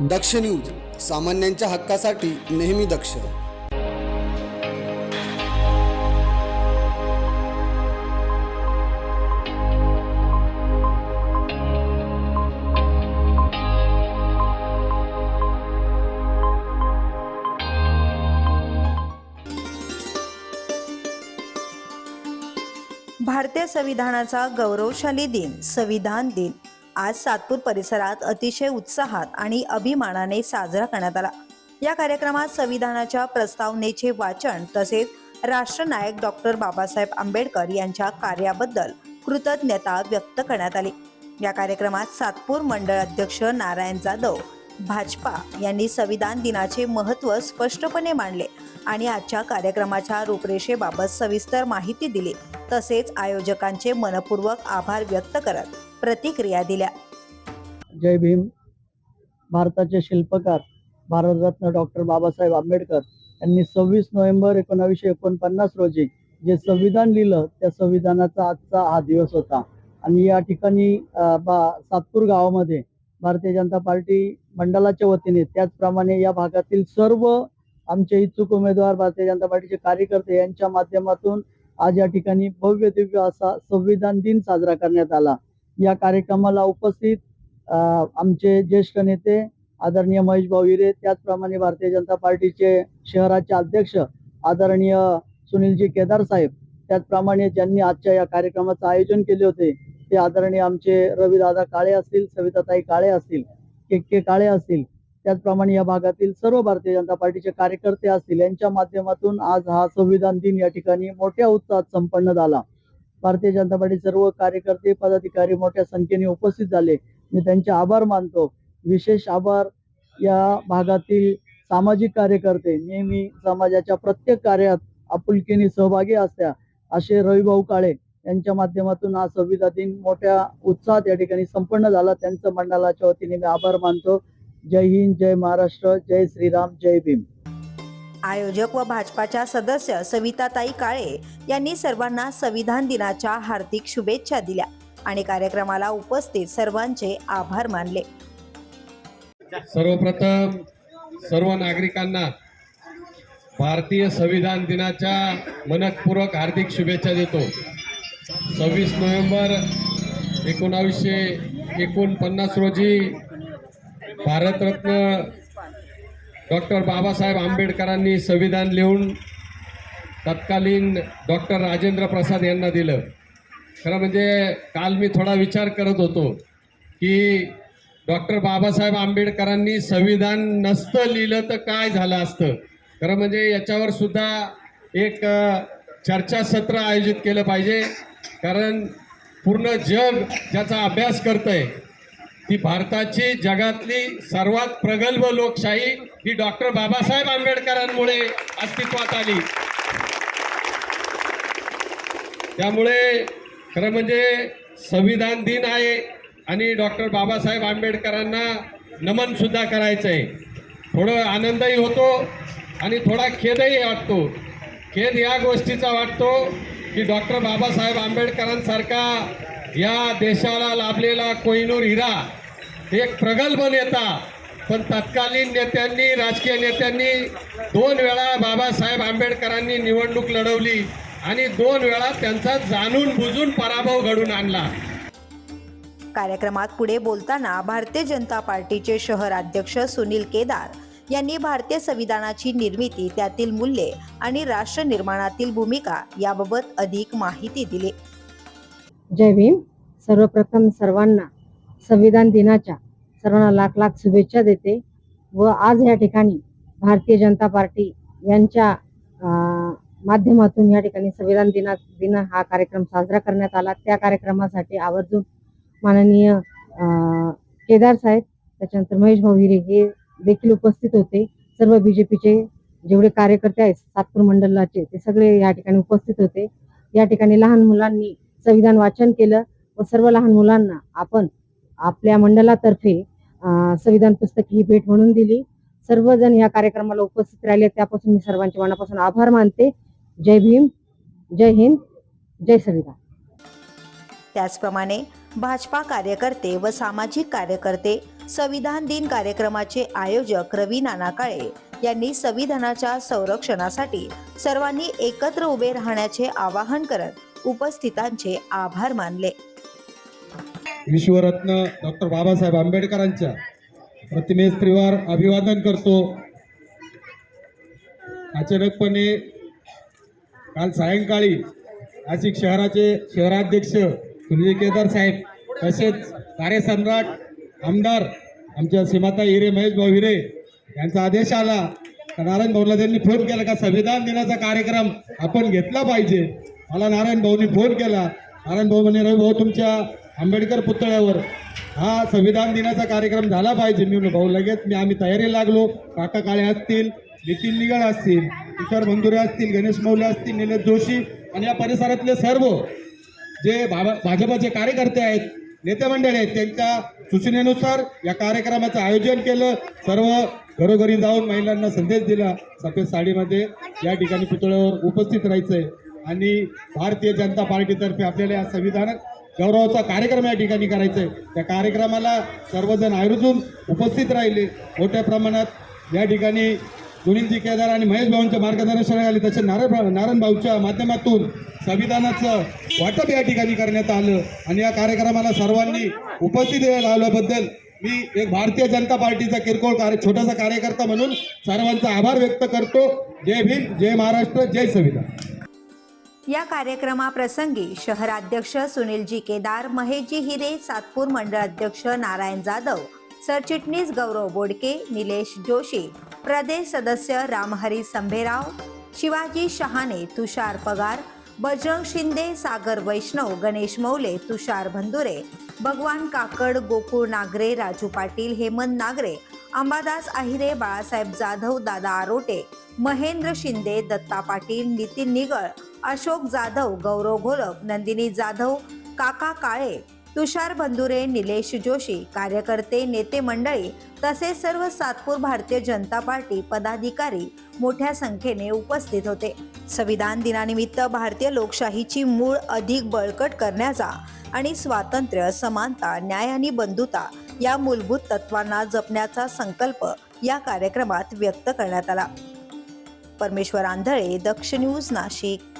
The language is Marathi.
दक्ष न्यूज सामान्यांच्या हक्कासाठी नेहमी दक्ष. भारतीय संविधानाचा गौरवशाली दिन संविधान दिन. आज सातपूर परिसरात अतिशय उत्साहात आणि अभिमानाने साजरा करण्यात आला. या कार्यक्रमात संविधानाच्या प्रस्तावनेचे वाचन तसेच राष्ट्रनायक डॉक्टर बाबासाहेब आंबेडकर यांच्या कार्याबद्दल कृतज्ञता व्यक्त करण्यात आली. या कार्यक्रमात सातपूर मंडळ अध्यक्ष नारायण जाधव भाजपा यांनी संविधान दिनाचे महत्त्व स्पष्टपणे मांडले आणि आजच्या कार्यक्रमाच्या रूपरेषेबाबत सविस्तर माहिती दिली. तसेच आयोजकांचे मनपूर्वक आभार व्यक्त करत प्रतिक्रिया दिल्या. जय भीम. भारताचे शिल्पकार भारतरत्न डॉक्टर बाबासाहेब आंबेडकर यांनी सव्वीस नोव्हेंबर एकोणावीसशे एकोणपन्नास रोजी जे संविधान लिहिलं त्या संविधानाचा आजचा हा दिवस होता. आणि या ठिकाणी बा सातपूर गावामध्ये भारतीय जनता पार्टी मंडळाच्या वतीने त्याचप्रमाणे या भागातील सर्व आमचे इच्छुक उमेदवार भारतीय जनता पार्टीचे कार्यकर्ते यांच्या माध्यमातून आज या ठिकाणी भव्य दिव्य असा संविधान दिन साजरा करण्यात आला. या कार्यक्रमाला उपस्थित आमचे ज्येष्ठ नेते आदरणीय महेश भाऊ हिरे त्याचप्रमाणे भारतीय जनता पार्टीचे शहराचे अध्यक्ष आदरणीय सुनीलजी केदार साहेब त्याचप्रमाणे ज्यांनी आजच्या या कार्यक्रमाचं आयोजन केले होते ते आदरणीय आमचे रविदादा काळे असतील सविताताई काळे असतील के के काळे असतील त्याचप्रमाणे या भागातील सर्व भारतीय जनता पार्टीचे कार्यकर्ते असतील यांच्या माध्यमातून आज हा संविधान दिन या ठिकाणी मोठ्या उत्साहात संपन्न झाला. भारतीय जनता पार्टी सर्व कार्यकर्ते पदाधिकारी मोठ्या संख्येने उपस्थित झाले. मी त्यांचे आभार मानतो. विशेष आभार या भागातील सामाजिक कार्यकर्ते. नेहमी समाजाच्या प्रत्येक कार्यात आपुलकीने सहभागी असत्या असे रविभाऊ काळे यांच्या माध्यमातून हा संविधान दिन मोठ्या उत्साहात या ठिकाणी संपन्न झाला. त्यांचं मंडळाच्या वतीने मी आभार मानतो. जय हिंद जय महाराष्ट्र जय श्रीराम जय भीम. आयोजक व भाजपाच्या सदस्य सविताताई काळे यांनी सर्वांना संविधान दिनाच्या हार्दिक शुभेच्छा दिल्या आणि कार्यक्रमाला उपस्थित सर्वांचे आभार मानले. सर्वप्रथम सर्व नागरिकांना भारतीय संविधान दिनाच्या मनपूर्वक हार्दिक शुभेच्छा देतो. सव्वीस नोव्हेंबर एकोणावीसशे एकोणपन्नास रोजी भारतरत्न डॉक्टर बाबासाहेब आंबेडकरांनी संविधान लिहून तत्कालीन डॉक्टर राजेंद्र प्रसाद यांना दिलं. खरं म्हणजे काल मी थोडा विचार करत होतो की डॉक्टर बाबासाहेब आंबेडकरांनी संविधान नसतं लिहिलं तर काय झालं असतं? खरं म्हणजे याच्यावर सुद्धा एक चर्चासत्र आयोजित केलं पाहिजे. कारण पूर्ण जग ज्याचा अभ्यास करतंय ती भारताची जगातली सर्वात प्रगल्भ लोकशाही ही डॉक्टर बाबासाहेब आंबेडकरांमुळे अस्तित्वात आली. त्यामुळे खरं म्हणजे संविधान दिन आहे आणि डॉक्टर बाबासाहेब आंबेडकरांना नमन सुद्धा करायचं आहे थोडं आनंदही होतो आणि थोडा खेदही वाटतो. खेद या गोष्टीचा वाटतो की डॉक्टर बाबासाहेब आंबेडकरांसारखा या देशाला लाभलेला कोहिनूर हिरा एक प्रगल्भ नेता पण तत्कालीन नेत्यांनी राजकीय नेत्यांनी दोन वेळा बाबासाहेब आंबेडकरांनी निवडणूक लढवली आणि दोन वेळा त्यांचा जाणून बुजून पराभव घडून आणला. कार्यक्रमात पुढे बोलताना भारतीय जनता पार्टीचे शहर अध्यक्ष सुनील केदार यांनी भारतीय संविधानाची निर्मिती त्यातील मूल्ये आणि राष्ट्र निर्माणातील भूमिका याबाबत अधिक माहिती दिली. जय भीम. सर्वप्रथम सर्वांना संविधान दिनाच्या सर्वांना लाख लाख शुभेच्छा देते व आज या ठिकाणी भारतीय जनता पार्टी यांच्या माध्यमातून या ठिकाणी संविधान दिना दिन हा कार्यक्रम साजरा करण्यात आला. त्या कार्यक्रमासाठी आवर्जून माननीय केदार साहेब त्याच्यानंतर महेश भाऊ हिरे हे देखील उपस्थित होते. सर्व बीजेपीचे जेवढे कार्यकर्ते आहेत सातपूर मंडलाचे ते सगळे या ठिकाणी उपस्थित होते. या ठिकाणी लहान मुलांनी संविधान वाचन केलं व सर्व लहान मुलांना आपण आपल्या मंडळातर्फे संविधान पुस्तक ही भेट म्हणून दिली. सर्वजण या कार्यक्रमाला उपस्थित राहिले. त्यापासून मी सर्वांच्या मनापासून आभार मानते. जय भीम जय हिंद जय संविधान. त्याचप्रमाणे भाजपा कार्यकर्ते व सामाजिक कार्यकर्ते संविधान दिन कार्यक्रमाचे आयोजक रवी नाना काळे यांनी संविधानाच्या संरक्षणासाठी सर्वांनी एकत्र उभे राहण्याचे आवाहन करत उपस्थितांचे आभार मानले. विश्वरत्न डॉक्टर बाबासाहेब आंबेडकरांच्या प्रतिमेस त्रिवार अभिवादन करतो. अचानकपणे काल सायंकाळी नाशिक शहराचे शहराध्यक्ष सुनील केदार साहेब तसेच कार्यसम्राट आमदार आमच्या सीमाता हिरे महेश भाऊ हिरे यांचा आदेश आला. तर नारायण भाऊला त्यांनी फोन केला का संविधान दिनाचा कार्यक्रम आपण घेतला पाहिजे. मला नारायण भाऊनी फोन केला. नारायण भाऊ म्हणे रवी भाऊ तुमच्या आंबेडकर पुतळ्यावर हा संविधान दिनाचा कार्यक्रम झाला पाहिजे मी म्हणलो भाऊ लगेच मी आम्ही तयारी लागलो. काका काळे असतील नितीन निगळ असतील तुषार बंधुरे असतील गणेश मौले असतील निलेश जोशी आणि या परिसरातले सर्व जे भावा भाजपाचे कार्यकर्ते आहेत नेते मंडळी आहेत त्यांच्या सूचनेनुसार या कार्यक्रमाचं आयोजन केलं. सर्व घरोघरी जाऊन महिलांना संदेश दिला. सफेद साडीमध्ये या ठिकाणी पुतळ्यावर उपस्थित राहायचंय. आणि भारतीय जनता पार्टीतर्फे आपल्याला या संविधानात गौरवाचा कार्यक्रम या ठिकाणी करायचा आहे त्या कार्यक्रमाला सर्वजण आयुर्जून उपस्थित राहिले. मोठ्या प्रमाणात या ठिकाणी सुनीलजी केदार आणि महेश भाऊंच्या मार्गदर्शनाखाली तसे नारायण नारायण भाऊच्या माध्यमातून संविधानाचं वाटप या ठिकाणी करण्यात आलं. आणि या कार्यक्रमाला सर्वांनी उपस्थित लावल्याबद्दल मी एक भारतीय जनता पार्टीचा किरकोळ कार्य छोटासा कार्यकर्ता म्हणून सर्वांचा आभार व्यक्त करतो. जय भीम जय महाराष्ट्र जय संविधान. या कार्यक्रमाप्रसंगी शहराध्यक्ष सुनीलजी केदार महेशजी हिरे सातपूर मंडळाध्यक्ष नारायण जाधव सरचिटणीस गौरव बोडके निलेश जोशी प्रदेश सदस्य रामहरी संभेराव शिवाजी शहाणे तुषार पगार बजरंग शिंदे सागर वैष्णव गणेश मौले तुषार भंदुरे भगवान काकड गोकुळ नागरे राजू पाटील हेमंत नागरे अंबादास आहिरे बाळासाहेब जाधव दादा आरोटे महेंद्र शिंदे दत्ता पाटील नितीन निगळ अशोक जाधव गौरव घोलप नंदिनी जाधव काका काळे तुषार बंधुरे निलेश जोशी कार्यकर्ते नेते मंडळी तसेच सर्व सातपूर भारतीय जनता पार्टी पदाधिकारी मोठ्या संख्येने उपस्थित होते. संविधान दिनानिमित्त भारतीय लोकशाहीची मूळ अधिक बळकट करण्याचा आणि स्वातंत्र्य समानता न्याय आणि बंधुता या मूलभूत तत्वांना जपण्याचा संकल्प या कार्यक्रमात व्यक्त करण्यात आला. परमेश्वर आंधळे दक्ष न्यूज नाशिक.